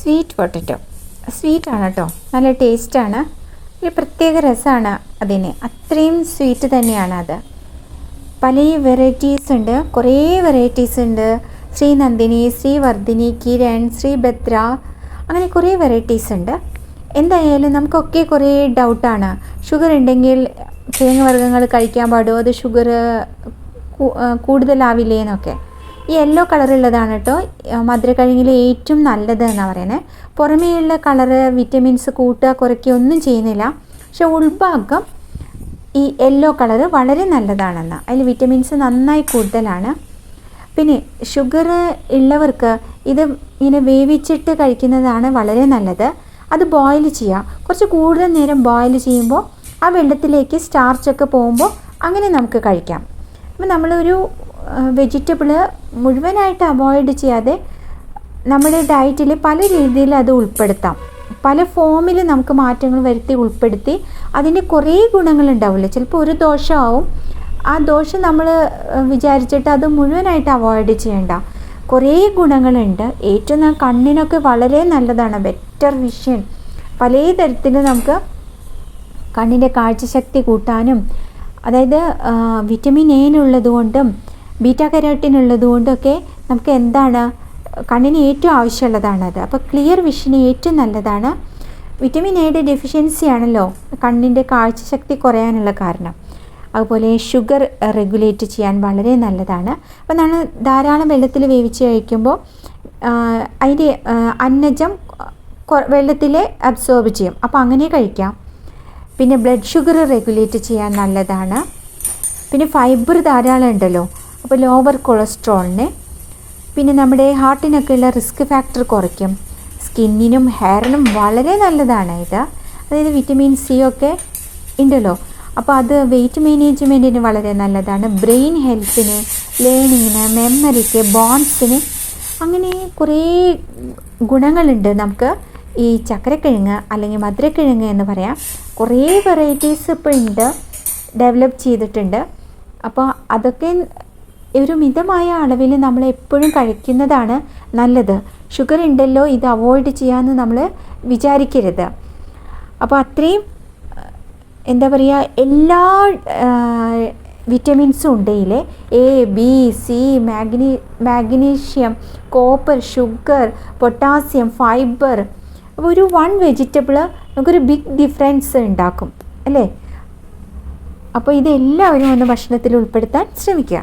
Sweet potato ആണ് കേട്ടോ നല്ല ടേസ്റ്റാണ് ഒരു പ്രത്യേക രസമാണ് അതിന്. അത്രയും സ്വീറ്റ് തന്നെയാണ് അത്. പല വെറൈറ്റീസ് ഉണ്ട്. കുറേ വെറൈറ്റീസ് ഉണ്ട്. ശ്രീ നന്ദിനി ശ്രീ ശ്രീവർദ്ധിനി കിരൺ ശ്രീ ശ്രീഭദ്ര അങ്ങനെ കുറേ വെറൈറ്റീസ് ഉണ്ട്. എന്തായാലും നമുക്കൊക്കെ കുറേ ഡൗട്ടാണ് ഷുഗർ ഉണ്ടെങ്കിൽ കിഴങ്ങ് വർഗങ്ങൾ കഴിക്കാൻ പാടുമോ അത് ഷുഗർ കൂടുതലാവില്ലേ എന്നൊക്കെ. യെല്ലോ കളറുള്ളതാണ് കേട്ടോ മധുരക്കിഴങ്ങിൽ ഏറ്റവും നല്ലത് എന്നാണ് പറയുന്നത് പുറമേയുള്ള കളറ് വിറ്റമിൻസ് കൂട്ടുക കുറയ്ക്കുക ഒന്നും ചെയ്യുന്നില്ല. പക്ഷെ ഉൾഭാഗം ഈ യെല്ലോ കളറ് വളരെ നല്ലതാണെന്ന്. അതിൽ വിറ്റമിൻസ് നന്നായി കൂടുതലാണ്. പിന്നെ ഷുഗർ ഉള്ളവർക്ക് ഇത് ഇങ്ങനെ വേവിച്ചിട്ട് കഴിക്കുന്നതാണ് വളരെ നല്ലത്. അത് ബോയിൽ ചെയ്യുക കുറച്ച് കൂടുതൽ നേരം ബോയിൽ ചെയ്യുമ്പോൾ ആ വെള്ളത്തിലേക്ക് സ്റ്റാർച്ചൊക്കെ പോകുമ്പോൾ അങ്ങനെ നമുക്ക് കഴിക്കാം. അപ്പം നമ്മളൊരു വെജിറ്റബിൾ മുഴുവനായിട്ട് അവോയ്ഡ് ചെയ്യാതെ നമ്മുടെ ഡയറ്റിൽ പല രീതിയിൽ അത് ഉൾപ്പെടുത്താം. പല ഫോമിൽ നമുക്ക് മാറ്റങ്ങൾ വരുത്തി ഉൾപ്പെടുത്തി അതിന്റെ കുറേ ഗുണങ്ങളുണ്ടാവില്ല ചിലപ്പോൾ ഒരു ദോഷമാവും ആ ദോഷം നമ്മൾ വിചാരിച്ചിട്ട് അത് മുഴുവനായിട്ട് അവോയ്ഡ് ചെയ്യണ്ട. കുറേ ഗുണങ്ങളുണ്ട്. ഏറ്റവും കണ്ണിനൊക്കെ വളരെ നല്ലതാണ്. ബെറ്റർ വിഷൻ പല തരത്തിൽ നമുക്ക് കണ്ണിന്റെ കാഴ്ചശക്തി കൂട്ടാനും അതായത് വിറ്റമിൻ കൊണ്ടും ബീറ്റാ കരോട്ടിൻ ഉള്ളതുകൊണ്ടൊക്കെ നമുക്ക് എന്താണ് കണ്ണിന് ഏറ്റവും ആവശ്യമുള്ളതാണത്. അപ്പോൾ ക്ലിയർ വിഷന് ഏറ്റവും നല്ലതാണ്. വിറ്റമിൻ എയുടെ ഡെഫിഷ്യൻസി ആണല്ലോ കണ്ണിന്റെ കാഴ്ചശക്തി കുറയാനുള്ള കാരണം. അതുപോലെ ഷുഗർ റെഗുലേറ്റ് ചെയ്യാൻ വളരെ നല്ലതാണ്. അപ്പോൾ നമ്മൾ ധാരാളം വെള്ളത്തിൽ വേവിച്ച് കഴിക്കുമ്പോൾ അതിന്റെ അന്നജം വെള്ളത്തിൽ അബ്സോർബ് ചെയ്യും. അപ്പോൾ അങ്ങനെ കഴിക്കാം. പിന്നെ ബ്ലഡ് ഷുഗർ റെഗുലേറ്റ് ചെയ്യാൻ നല്ലതാണ്. പിന്നെ ഫൈബർ ധാരാളം ഉണ്ടല്ലോ. അപ്പോൾ ലോവർ കൊളസ്ട്രോളിനെ പിന്നെ നമ്മുടെ ഹാർട്ടിനൊക്കെയുള്ള റിസ്ക് ഫാക്ടർ കുറയ്ക്കും. സ്കിന്നിനും ഹെയറിനും വളരെ നല്ലതാണ് ഇത്. അതായത് വിറ്റമിൻ സി ഒക്കെ ഉണ്ടല്ലോ. അപ്പോൾ അത് വെയിറ്റ് മാനേജ്മെന്റിന് വളരെ നല്ലതാണ്. ബ്രെയിൻ ഹെൽത്തിന് ലേണിങ്ങിന് മെമ്മറിക്ക് ബോൺസിന് അങ്ങനെ കുറേ ഗുണങ്ങളുണ്ട് നമുക്ക്. ഈ ചക്കരക്കിഴങ്ങ് അല്ലെങ്കിൽ മധുരക്കിഴങ്ങ് എന്ന് പറയാം. കുറേ വെറൈറ്റീസ് ഇപ്പോൾ ഉണ്ട്. ഡെവലപ്പ് ചെയ്തിട്ടുണ്ട്. അപ്പോൾ അതൊക്കെ ഒരു മിതമായ അളവിൽ നമ്മൾ എപ്പോഴും കഴിക്കുന്നതാണ് നല്ലത്. ഷുഗർ ഉണ്ടല്ലോ ഇത് അവോയ്ഡ് ചെയ്യാമെന്ന് നമ്മൾ വിചാരിക്കരുത്. അപ്പോൾ അത്രയും എന്താ പറയുക എല്ലാ വിറ്റമിൻസും ഉണ്ടെങ്കിൽ A B C മാഗ്നി magnesium copper sugar potassium fibre അപ്പോൾ ഒരു വൺ വെജിറ്റബിൾ നമുക്കൊരു ബിഗ് ഡിഫറൻസ് ഉണ്ടാക്കും. അല്ലേ? അപ്പോൾ ഇതെല്ലാവരും ഒന്ന് ഭക്ഷണത്തിൽ ഉൾപ്പെടുത്താൻ ശ്രമിക്കുക.